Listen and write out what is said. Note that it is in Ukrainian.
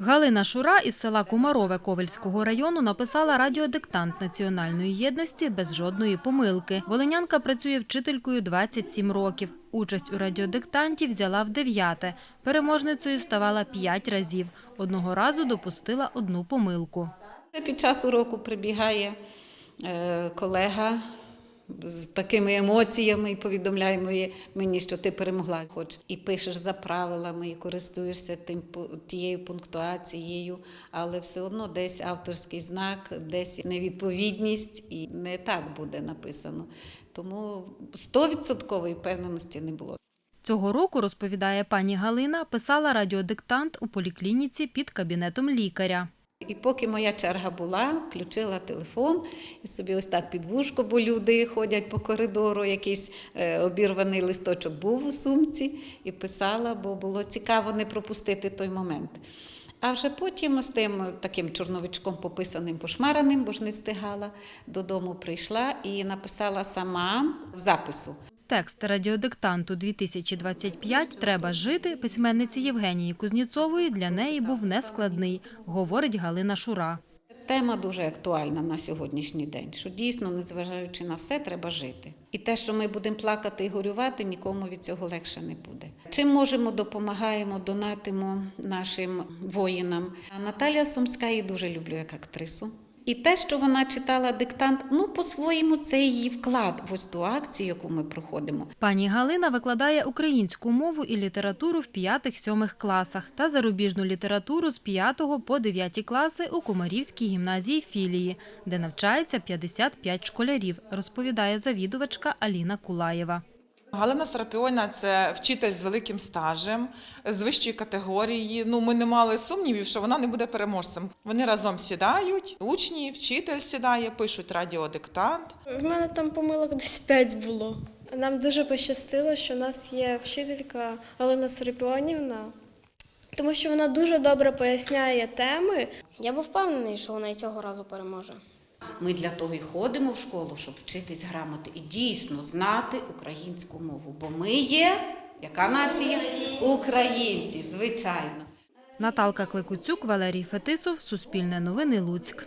Галина Шура із села Кумарове Ковельського району написала радіодиктант національної єдності без жодної помилки. Волинянка працює вчителькою 27 років. Участь у радіодиктанті взяла в дев'яте. Переможницею ставала п'ять разів. Одного разу допустила одну помилку. Під час уроку прибігає е, колега з такими емоціями і повідомляє мені- що ти перемогла. Хоч і пишеш за правилами, і користуєшся тим тією пунктуацією, але все одно десь авторський знак, десь невідповідність, і не так буде написано. Тому стовідсоткової впевненості не було. Цього року, розповідає пані Галина, писала радіодиктант у поліклініці під кабінетом лікаря. І поки моя черга була, включила телефон і собі ось так під вушко, бо люди ходять по коридору, якийсь е, обірваний листочок був у сумці, і писала, бо було цікаво не пропустити той момент. А вже потім з тим таким чорновичком пописаним, пошмараним, бо ж не встигала, додому прийшла і написала сама в запису. Текст радіодиктанту 2025 «Треба жити» письменниці Євгенії Кузніцової для неї був нескладний, говорить Галина Шура. Тема дуже актуальна на сьогоднішній день, що дійсно, незважаючи на все, треба жити. І те, що ми будемо плакати і горювати, нікому від цього легше не буде. Чим можемо, допомагаємо, донатимо нашим воїнам. А Наталя Сумська її дуже люблю як актрису. І те, що вона читала диктант, ну по-своєму, це її вклад в ось ту акцію, яку ми проходимо. Пані Галина викладає українську мову і літературу в 5-7 класах та зарубіжну літературу з 5 по 9 класи у Комарівській гімназії філії, де навчається 55 школярів, розповідає завідувачка Аліна Кулаєва. Галина Сарапіона це вчитель з великим стажем, з вищої категорії. Ну, ми не мали сумнівів, що вона не буде переможцем. Вони разом сідають, учні, вчитель сідає, пишуть радіодиктант. В мене там помилок десь 5 було. Нам дуже пощастило, що у нас є вчителька Олена Серпіонівна, тому що вона дуже добре поясняє теми. Я був впевнений, що вона і цього разу переможе. Ми для того і ходимо в школу, щоб вчитись грамоти і дійсно знати українську мову. Бо ми є, яка нація? Українці, звичайно. Наталка Кликуцюк, Валерій Фетисов, Суспільне новини Луцьк.